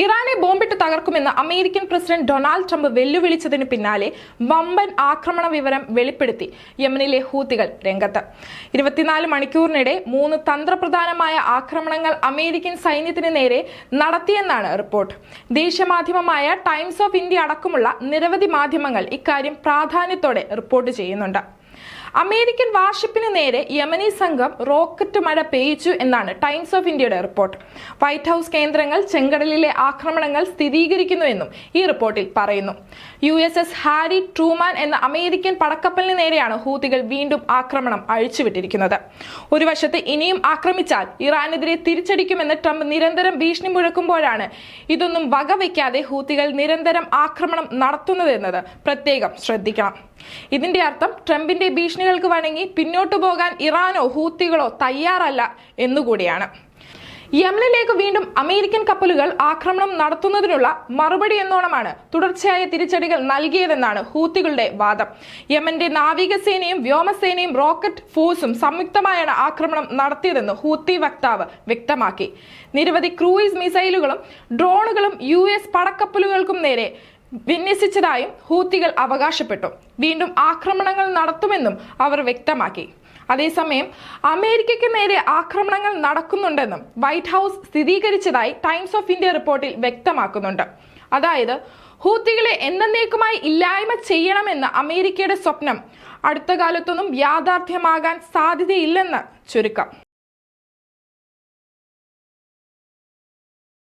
ഇറാനെ ബോംബിട്ട് തകർക്കുമെന്ന് അമേരിക്കൻ പ്രസിഡന്റ് ഡൊണാൾഡ് ട്രംപ് വെല്ലുവിളിച്ചതിന് പിന്നാലെ വമ്പൻ ആക്രമണ വിവരം വെളിപ്പെടുത്തി യമനിലെ ഹൂത്തികൾ രംഗത്ത്. ഇരുപത്തിനാല് മണിക്കൂറിനിടെ മൂന്ന് തന്ത്രപ്രധാനമായ ആക്രമണങ്ങൾ അമേരിക്കൻ സൈന്യത്തിന് നേരെ നടത്തിയെന്നാണ് റിപ്പോർട്ട്. ദേശീയ മാധ്യമമായ ടൈംസ് ഓഫ് ഇന്ത്യ അടക്കമുള്ള നിരവധി മാധ്യമങ്ങൾ ഇക്കാര്യം പ്രാധാന്യത്തോടെ റിപ്പോർട്ട് ചെയ്യുന്നുണ്ട്. അമേരിക്കൻ വാർഷിപ്പിന് നേരെ യമനി സംഘം റോക്കറ്റ് മഴ പെയ്ച്ചു എന്നാണ് ടൈംസ് ഓഫ് ഇന്ത്യയുടെ റിപ്പോർട്ട്. വൈറ്റ് ഹൌസ് കേന്ദ്രങ്ങൾ ചെങ്കടലിലെ ആക്രമണങ്ങൾ സ്ഥിരീകരിക്കുന്നുവെന്നും ഈ റിപ്പോർട്ടിൽ പറയുന്നു. U S S Harry Truman എന്ന അമേരിക്കൻ പടക്കപ്പലിന് നേരെയാണ് ഹൂത്തികൾ വീണ്ടും ആക്രമണം അഴിച്ചുവിട്ടിരിക്കുന്നത്. ഒരു വശത്ത് ഇനിയും ആക്രമിച്ചാൽ ഇറാനെതിരെ തിരിച്ചടിക്കുമെന്ന് ട്രംപ് നിരന്തരം ഭീഷണി മുഴക്കുമ്പോഴാണ് ഇതൊന്നും വകവയ്ക്കാതെ ഹൂത്തികൾ നിരന്തരം ആക്രമണം നടത്തുന്നതെന്നത് പ്രത്യേകം ശ്രദ്ധിക്കണം. ഇതിന്റെ അർത്ഥം ട്രംപിന്റെ ഭീഷണികൾക്ക് വണങ്ങി പിന്നോട്ടു പോകാൻ ഇറാനോ ഹൂത്തികളോ തയ്യാറല്ല എന്നുകൂടിയാണ്. യമനിലേക്ക് വീണ്ടും അമേരിക്കൻ കപ്പലുകൾ ആക്രമണം നടത്തുന്നതിനുള്ള മറുപടി എന്നോണമാണ് തുടർച്ചയായ തിരിച്ചടികൾ നൽകിയതെന്നാണ് ഹൂത്തികളുടെ വാദം. യമന്റെ നാവികസേനയും വ്യോമസേനയും റോക്കറ്റ് ഫോഴ്സും സംയുക്തമായാണ് ആക്രമണം നടത്തിയതെന്ന് ഹൂത്തി വക്താവ് വ്യക്തമാക്കി. നിരവധി ക്രൂയിസ് മിസൈലുകളും ഡ്രോണുകളും യു എസ് പടക്കപ്പലുകൾക്കും നേരെ വിന്യസിച്ചതായും ഹൂത്തികൾ അവകാശപ്പെട്ടു. വീണ്ടും ആക്രമണങ്ങൾ നടത്തുമെന്നും അവർ വ്യക്തമാക്കി. അതേസമയം അമേരിക്കയ്ക്ക് നേരെ ആക്രമണങ്ങൾ നടക്കുന്നുണ്ടെന്നും വൈറ്റ് ഹൗസ് സ്ഥിരീകരിച്ചതായി ടൈംസ് ഓഫ് ഇന്ത്യ റിപ്പോർട്ടിൽ വ്യക്തമാക്കുന്നുണ്ട്. അതായത് ഹൂത്തികളെ എന്നേക്കുമായി ഇല്ലായ്മ ചെയ്യണമെന്ന അമേരിക്കയുടെ സ്വപ്നം അടുത്ത കാലത്തൊന്നും യാഥാർത്ഥ്യമാകാൻ സാധ്യതയില്ലെന്ന് ചുരുക്കം.